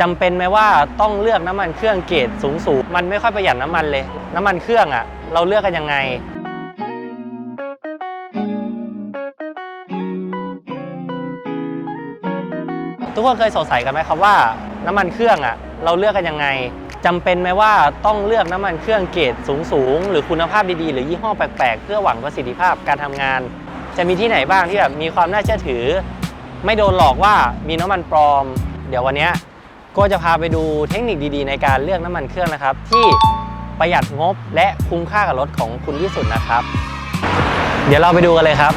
จำเป็นไหมว่าต้องเลือกน้ำมันเครื่องเกรดสูงสูงมันไม่ค่อยประหยัดน้ำมันเลย น้ำมันเครื่องอะ่ะ เราเลือกกันยังไง ทุกคนเคยสงสัยกันไหมครับว่า น้ำมันเครื่องอะ่ะ เราเลือกกันยังไงจำเป็นไหมว่าต้องเลือกน้ำมันเครื่องเกรดสูงสูงหรือคุณภาพดีๆ หรือยี่ห้อแปลกๆ เพื่อหวังประสิทธิภาพการทำงาน จะมีที่ไหนบ้างที่แบบมีความน่าเชื่อถือ ไม่โดนหลอกว่ามีน้ำมันปลอม เดี๋ยววันนี้ ก็จะพาไปดูเทคนิคดีๆ ในการเลือกน้ำมันเครื่องนะครับ ที่ประหยัดงบและคุ้มค่ากับรถของคุณที่สุดนะครับ เดี๋ยวเราไปดูกันเลยครับ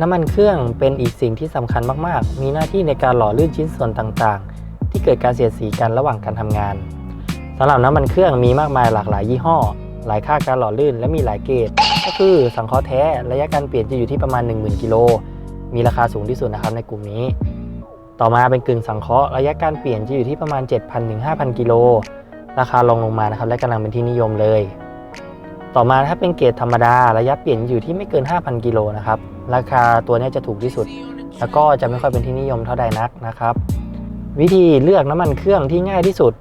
น้ำมันเครื่องเป็นอีกสิ่งที่สำคัญมากๆ มีหน้าที่ในการหล่อลื่นชิ้นส่วนต่างๆ ที่เกิดการเสียดสีกันระหว่างการทำงานสำหรับน้ำมันเครื่องมีมากมายหลากหลายยี่ห้อ หลายค่าการหล่อลื่นและมีหลายเกรดก็คือสังเคราะห์แท้ระยะการเปลี่ยนจะอยู่ที่ประมาณ 10,000 กิโล มีราคาสูงที่สุดนะครับในกลุ่มนี้ ต่อมาเป็นกึ่งสังเคราะห์ระยะการเปลี่ยนจะอยู่ที่ประมาณ 7,000ถึง5,000 กิโล ราคาลงลงมานะครับและกำลังเป็นที่นิยมเลย ต่อมาถ้าเป็นเกรดธรรมดา ระยะเปลี่ยนอยู่ที่ไม่เกิน 5,000 กิโลนะครับราคาตัวนี้จะถูกที่สุด แล้วก็จะไม่ค่อยเป็นที่นิยมเท่าใดนักนะครับวิธีเลือกน้ำมันเครื่องที่ง่ายที่สุด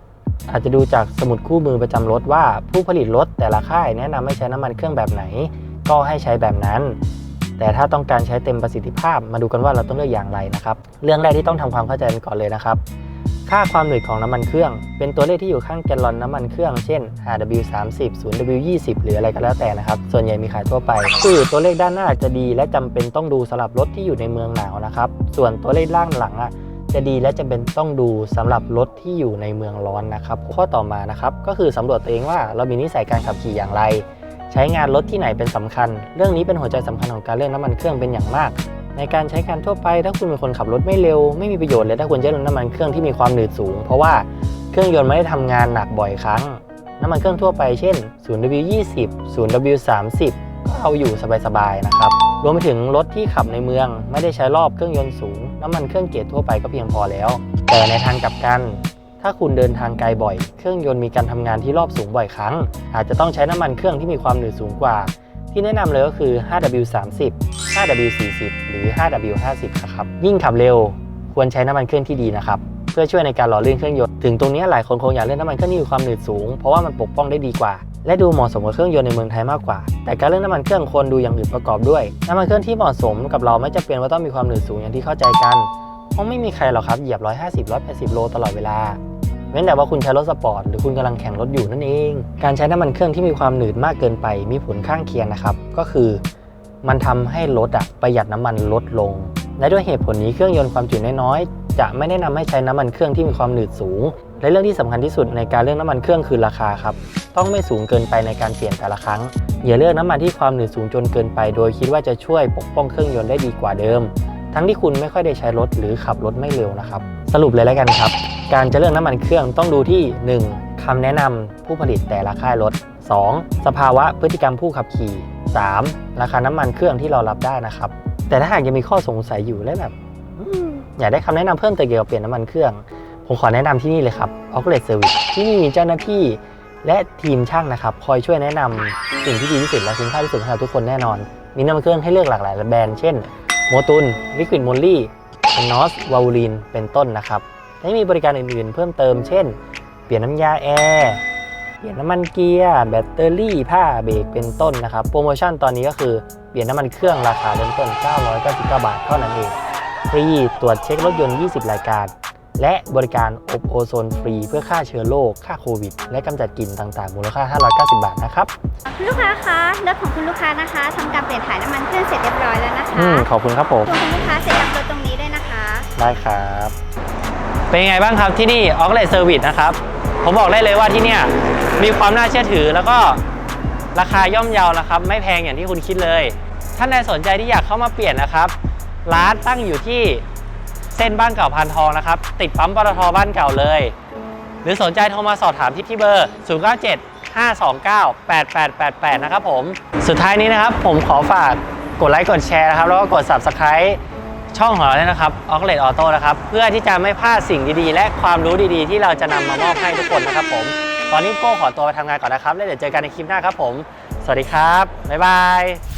อาจจะดูจากสมุดคู่มือประจำรถว่าผู้ผลิตรถแต่ละค่ายแนะนำให้ใช้น้ำมันเครื่องแบบไหน ก็ให้ใช้แบบนั้น แต่ถ้าต้องการใช้เต็มประสิทธิภาพมาดูกันว่าเราต้องเลือกอย่างไรนะครับ เรื่องแรกที่ต้องทำความเข้าใจกันก่อนเลยนะครับ ค่าความหนืดของน้ำมันเครื่อง เป็นตัวเลขที่อยู่ข้างแกลลอนน้ำมันเครื่องเช่น RW30 0W20 หรืออะไรก็แล้วแต่นะครับ ส่วนใหญ่มีขายทั่วไป คือตัวเลขด้านหน้าจะดีและจำเป็นต้องดูสำหรับรถที่อยู่ในเมืองหนาวนะครับ ส่วนตัวเลขล่างหลังอะจะดีและจำเป็นต้องดูสำหรับรถที่อยู่ในเมืองร้อนนะครับ ข้อต่อมานะครับก็คือสำรวจตัวเองว่าเรามีนิสัยการขับขี่อย่างไร ใช้งานรถที่ไหนเป็นสำคัญ เรื่องนี้เป็นหัวใจสำคัญของการเลือกน้ำมันเครื่องเป็นอย่างมาก ในการใช้การทั่วไป ถ้าคุณเป็นคนขับรถไม่เร็ว ไม่มีประโยชน์เลยถ้าคุณใช้น้ำมันเครื่องที่มีความหนืดสูง เพราะว่าเครื่องยนต์ไม่ได้ทำงานหนักบ่อยครั้ง น้ำมันเครื่องทั่วไปเช่น 0W20 0W30 ก็เอาอยู่สบายๆนะครับ รวมไปถึงรถที่ขับในเมือง ไม่ได้ใช้รอบเครื่องยนต์สูง น้ำมันเครื่องเกียร์ทั่วไปก็เพียงพอแล้ว แต่ในทางกลับกัน ถ้าคุณเดินทางไกลบ่อย เครื่องยนต์มีการทำงานที่รอบสูงบ่อยครั้ง อาจจะต้องใช้น้ำมันเครื่องที่มีความหนืดสูงกว่า ที่แนะนำเลยก็คือ 5W30 5W40 หรือ 5W50 นะครับ ยิ่งขับเร็วควรใช้น้ำมันเครื่องที่ดีนะครับ เพื่อช่วยในการหล่อลื่นเครื่องยนต์ ถึงตรงนี้หลายคนคงอยากเลือกน้ำมันเครื่องที่มีความหนืดสูง เพราะว่ามันปกป้องได้ดีกว่า และดูเหมาะสมกับเครื่องยนต์ในเมืองไทยมากกว่า แต่การเลือกน้ำมันเครื่องควรดูอย่างอื่นประกอบด้วย น้ำมันเครื่องที่เหมาะสมกับเราไม่จำเป็นว่าต้องมีความหนืดสูงอย่างที่เข้าใจกัน เพราะไม่มีใครหรอกครับเหยียบ 150 180 โลตลอดเวลา เว้นแต่ว่าคุณใช้รถสปอร์ตหรือคุณกำลังแข่งรถอยู่นั่นเอง การใช้น้ำมันเครื่องที่มีความหนืดมากเกินไปมีผลข้างเคียงนะครับ ก็คือ มันทำให้รถอะประหยัดน้ำมันลดลง และด้วยเหตุผลนี้เครื่องยนต์ความจุน้อยๆจะไม่แนะนำให้ใช้น้ำมันเครื่องที่มีความหนืดสูง และเรื่องที่สำคัญที่สุดในการเลือกน้ำมันเครื่องคือราคาครับต้องไม่สูงเกินไปในการเปลี่ยนแต่ละครั้ง อย่าเลือกน้ำมันที่ความหนืดสูงจนเกินไป โดยคิดว่าจะช่วยปกป้องเครื่องยนต์ได้ดีกว่าเดิม ทั้งที่คุณไม่ค่อยได้ใช้รถหรือขับรถไม่เร็วนะครับ สรุปเลยแล้วกันครับ การจะเลือกน้ำมันเครื่องต้องดูที่ 1. คำแนะนำผู้ผลิตแต่ละค่ายรถ 2. สภาวะพฤติกรรมผู้ขับขี่ 3. ราคาน้ำมันเครื่องที่เรารับได้นะครับ แต่ถ้าหากยังมีข้อสงสัยอยู่และแบบอยากได้คำแนะนำเพิ่มเติมเกี่ยวกับเปลี่ยนน้ำมันเครื่อง ผมขอแนะนำที่นี่เลยครับ Outlet Service ที่นี่มีเจ้าหน้าที่และทีมช่างนะครับคอยช่วยแนะนำสิ่งที่ดีที่สุดและคุ้มค่าที่สุดให้กับทุกคนแน่นอน มีน้ำมันเครื่องให้เลือกหลากหลายแบรนด์เช่นโมตุนลิควิดมอลลี่ นอสวาลูลินเป็นต้นนะครับและมีบริการอื่นๆ เพิ่มเติมเช่น เปลี่ยนน้ำยาแอร์เปลี่ยนน้ำมันเกียร์แบตเตอรี่ผ้าเบรกเป็นต้นนะครับโปรโมชั่นตอนนี้ก็คือเปลี่ยนน้ำมันเครื่องราคาเริ่มต้น 999 บาทเท่านั้นเองฟรีตรวจเช็ครถยนต์ 20 รายการ และบริการอบโอโซนฟรีเพื่อฆ่าเชื้อโรคฆ่าโควิด และกำจัดกลิ่นต่างๆ มูลค่า 590 บาทนะครับคุณลูกค้าคะรถของคุณลูกค้านะคะทำการเปลี่ยนถ่ายน้ำมันเครื่องเสร็จเรียบร้อยแล้วนะคะอืมขอบคุณครับผมตัวคุณลูกค้าเสร็จรับรถตรงนี้ด้วยนะคะ ได้ครับ เป็นยังไงบ้างครับที่นี่ o u t l e t Service นะครับ ผมบอกได้เลยว่าที่เนี่ยมีความน่าเชื่อถือแล้วก็ราคาย่อมเยานะครับ ไม่แพงอย่างที่คุณคิดเลย ท่านใดสนใจที่อยากเข้ามาเปลี่ยนนะครับ ร้านตั้งอยู่ที่เส้นบ้านเก่าพันทองนะครับ ติดปั๊มปตทบ้านเก่าเลย หรือสนใจโทรมาสอบถามที่ที่เบอร์ 097 529 8888 นะครับผม สุดท้ายนี้นะครับผมขอฝากกดไลค์กดแชร์นะครับ แล้วก็กด Subscribe ช่องของเราเลยนะครับ o c l e t Auto นะครับ เพื่อที่จะไม่พลาดสิ่งดีๆ และความรู้ดีๆ ที่เราจะนำมามอบให้ทุกคนนะครับผม ตอนนี้โก้ขอตัวไปทำงานก่อนนะครับ แล้วเดี๋ยวเจอกันในคลิปหน้าครับผม สวัสดีครับ บ๊ายบาย